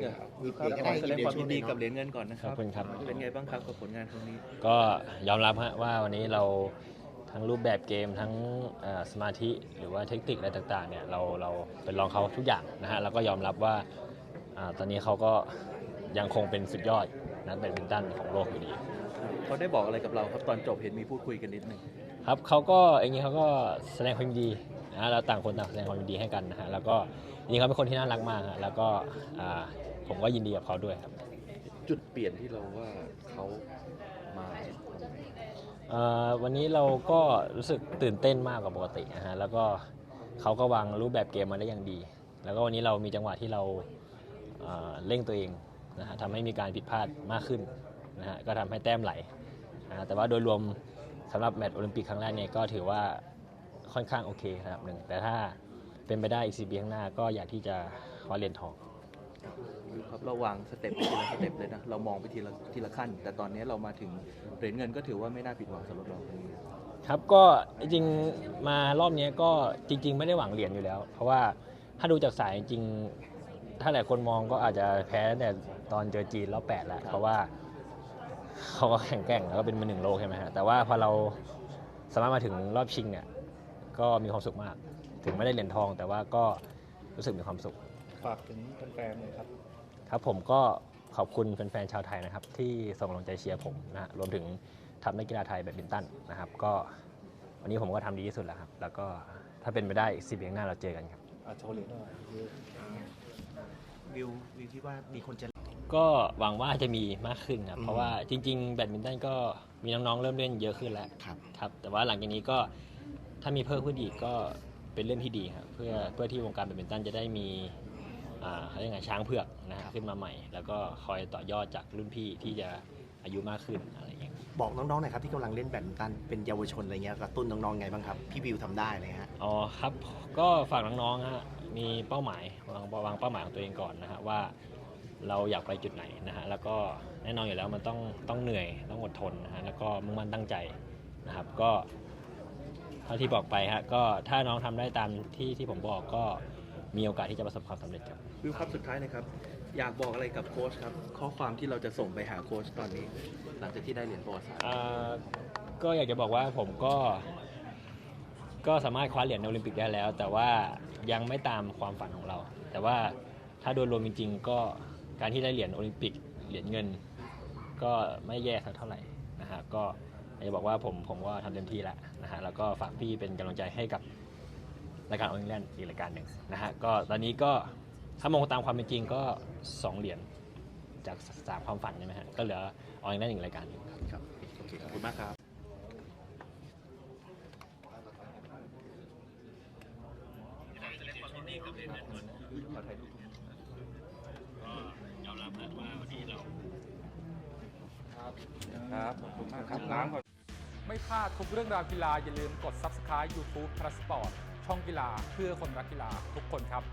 เดี๋ยวมีครับเปลี่ยนขอได้แสดงความยินดีเดี๋ยวกับเหรียญเงินก่อนนะคขรัอบบคุณครับ เป็นไงบ้างครับกับผลงานครั้งนี้ ก็ยอมรับฮะว่าวันนี้เราทั้งรูปแบบเกมทั้งเอ่อสมาธิหรือว่าเทคนิคอะไรต่างๆเนี่ยเราเราเป็นรองเขาทุกอย่างนะฮะแล้วก็ยอมรับว่าอ่าตอนนี้เขาก็ยังคงเป็นสุดยอดนักแบดมินตันของโลกอยู่ดีเขาได้บอกอะไรกับเราครับตอนจบเห็นมีพูดคุยกันนิดหนึ่งครับเขาก็เองนี้เขาก็แสดงความยินดี นะฮะเราต่างคนต่างแสดงความยินดีให้กันนะฮะแล้วก็จริงๆเขาเป็นคนที่น่ารักมากฮะแล้วก็อ่าผมก็ยินดีกับเขาด้วยครับ จุดเปลี่ยนที่เราว่าเขามาเอ่อวันนี้เราก็รู้สึกตื่นเต้นมากกว่าปกตินะฮะแล้วก็เขาก็วางรูปแบบเกมมาได้อย่างดี แล้วก็วันนี้เรามีจังหวะที่เราเอ่อเร่งตัวเองนะฮะทำให้มีการผิดพลาดมากขึ้นนะฮะก็ทำให้แต้มไหลนะฮะแต่ว่าโดยรวมสำหรับแมตช์โอลิมปิกครั้งแรกเนี่ยก็ถือว่า ค่อนข้างโอเคระดับหนึ่ง แต่ถ้าเป็นไปได้อีกสี่ปีข้างหน้าก็อยากที่จะคว้าเหรียญทอง ครับเราวางสเต็ปไปทีละสเต็ปเลยนะ เรามองไปทีละทีละขั้น แต่ตอนนี้เรามาถึงเหรียญเงินก็ถือว่าไม่น่าผิดหวังสำหรับเราตรงนี้ ครับก็จริงๆมารอบนี้ก็จริง ๆ ไม่ได้หวังเหรียญอยู่แล้ว เพราะว่าถ้าดูจากสายจริงๆถ้าหลายคนมองก็อาจจะแพ้ตั้งแต่ตอนเจอจีนรอบแปดแล้วเพราะว่าเขาก็แข่งแกร่งแล้วก็เป็นมือหนึ่งโลกใช่ไหมฮะแต่ว่าพอเราสามารถมาถึงรอบชิงเนี่ย ก็มีความสุขมาก ถึงไม่ได้เหรียญทอง แต่ว่าก็รู้สึกมีความสุข ฝากถึงแฟนๆหน่อยครับครับผมก็ขอบคุณแฟนๆชาวไทยนะครับ ที่ส่งกำลังใจเชียร์ผมนะฮะรวมถึงทัพนักกีฬาไทยแบดมินตันนะครับ ก็วันนี้ผมก็ทำดีที่สุดแล้วครับ แล้วก็ถ้าเป็นไปได้อีกสิบปีข้างหน้าเราเจอกันครับอะโชว์เหรียญหน่อยวิววิวที่ว่ามีคนจะ ก็หวังว่าจะมีมากขึ้นครับเพราะว่าจริง ๆ แบดมินตันก็มีน้องๆเริ่มเล่นเยอะขึ้นแล้วครับครับแต่ว่าหลังจากนี้ก็ ถ้ามีเพิ่มขึ้นอีกก็เป็นเรื่องที่ดีครับเพื่อเพื่อที่วงการแบดมินตันจะได้มีอ่าเขาเรียกไงช้างเผือกนะฮะขึ้นมาใหม่ แล้วก็คอยต่อยอดจากรุ่นพี่ที่จะอายุมากขึ้นอะไรอย่างเงี้ย บอกน้องๆหน่อยครับที่กำลังเล่นแบดมินตันเป็นเยาวชนอะไรเงี้ยกระตุ้นน้องๆไงบ้างครับพี่วิวทำได้เลยฮะ อ๋อครับก็ฝากน้องๆฮะมีเป้าหมายวางวางเป้าหมายของตัวเองก่อนนะฮะว่าเราอยากไปจุดไหนนะฮะแล้วก็แน่นอนอยู่แล้วมันต้องต้องเหนื่อยต้องอดทนนะฮะแล้วก็มุ่งมั่นตั้งใจนะครับก็ เท่าที่บอกไปฮะก็ถ้าน้องทำได้ตามที่ที่ผมบอกก็มีโอกาสที่จะประสบความสำเร็จครับ วิวครับสุดท้ายนะครับ อยากบอกอะไรกับโค้ชครับ ข้อความที่เราจะส่งไปหาโค้ชตอนนี้ หลังจากที่ได้เหรียญประวัติศาสตร์อ่าก็อยากจะบอกว่าผมก็ ก็สามารถคว้าเหรียญในโอลิมปิกได้แล้ว แต่ว่ายังไม่ตามความฝันของเรา แต่ว่าถ้าโดยรวมจริงๆ ก็การที่ได้เหรียญโอลิมปิกเหรียญเงิน ก็ไม่แย่สักเท่าไหร่นะฮะก็อยาก จะบอกว่าผมผมก็ทำเต็มที่แล้วนะฮะแล้วก็ฝากพี่เป็นกำลังใจให้กับรายการออลิมปิกอีกรายการหนึ่งนะฮะก็ตอนนี้ก็ถ้ามองตามความเป็นจริงก็สองเหรียญจากสามความฝันใช่ไหมฮะก็เหลือออลิมปิกอีกรายการหนึ่งครับครับโอเคขอบคุณมากครับครับ ขอบคุณมากครับน้ำก่อน ไม่พลาดทุกเรื่องราวกีฬาอย่าลืมกด Subscribe YouTube p l u s Sport ช่องกีฬาเพื่อคนรักกีฬาทุกคนครับ